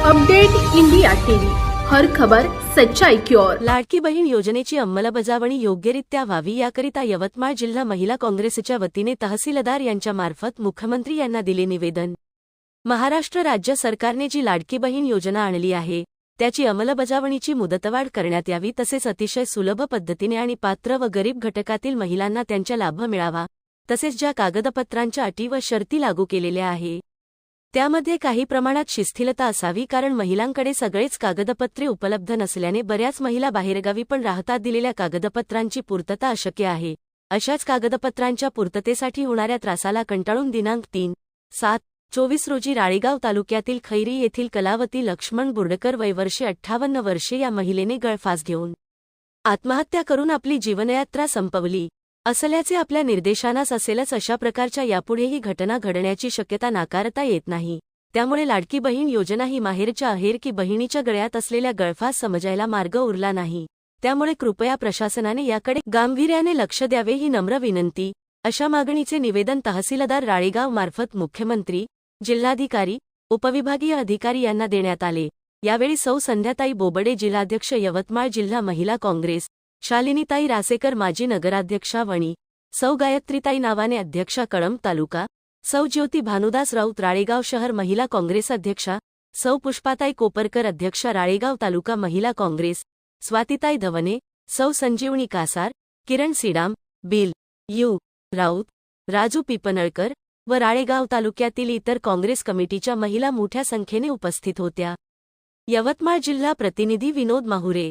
Update India TV. हर खबर सच्चाई की ओर. लाडकी बहीण योजनेची अंमलबजावणी योग्यरित्या व्हावी याकरिता यवतमाळ जिल्हा महिला काँग्रेसच्या वतीने तहसीलदार यांच्या मार्फत मुख्यमंत्री यांना दिले निवेदन. महाराष्ट्र राज्य सरकारने जी लाडकी बहीण योजना आणली आहे त्याची अंमलबजावणीची मुदतवाढ करण्यात यावी तसेच अतिशय सुलभ पद्धतीने आणि पात्र व गरीब घटकातील महिलांना त्यांचा लाभ मिळावा तसेच ज्या कागदपत्रांच्या अटी व शर्ती लागू केलेल्या आहे. त्यामध्ये काही प्रमाणात शिस्थिलता असावी कारण महिलांकडे सगळेच कागदपत्रे उपलब्ध नसल्याने बऱ्याच महिला बाहेरगावी पण राहतात दिलेल्या कागदपत्रांची पूर्तता अशक्य आहे. अशाच कागदपत्रांच्या पूर्ततेसाठी होणाऱ्या त्रासाला कंटाळून दिनांक तीन सात चोवीस रोजी राळेगाव तालुक्यातील खैरी येथील कलावती लक्ष्मण बुर्डकर वयवर्षे अठ्ठावन्न वर्षे या महिलेने गळफास घेऊन आत्महत्या करून आपली जीवनयात्रा संपवली. असल्याचे आपल्या निर्देशानास असेलच अशा प्रकारच्या यापुढेही घटना घडण्याची शक्यता नाकारता येत नाही. त्यामुळे लाडकी बहीण योजना ही माहेरच्या अहेर की बहिणीच्या गळ्यात असलेल्या गळफास समजायला मार्ग उरला नाही. त्यामुळे कृपया प्रशासनाने याकडे गांभीर्याने लक्ष द्यावे ही नम्र विनंती. अशा मागणीचे निवेदन तहसीलदार राळेगाव मार्फत मुख्यमंत्री जिल्हाधिकारी उपविभागीय अधिकारी यांना देण्यात आले. यावेळी सौ संध्याताई बोबडे जिल्हाध्यक्ष यवतमाळ जिल्हा महिला काँग्रेस शालिनीताई रासेकर माजी नगराध्यक्षा वणी सौ गायत्रीताई नावाने अध्यक्षा कळंब तालुका सौ ज्योती भानुदास राऊत राळेगाव शहर महिला काँग्रेस अध्यक्षा सौ पुष्पाताई कोपरकर अध्यक्षा राळेगाव तालुका महिला काँग्रेस स्वातिताई धवने सौ संजीवनी कासार किरण सिडाम बिल यू राऊत राजू पिपनळकर व राळेगाव तालुक्यातील इतर काँग्रेस कमिटीच्या महिला मोठ्या संख्येने उपस्थित होत्या. यवतमाळ जिल्हा प्रतिनिधी विनोद माहुरे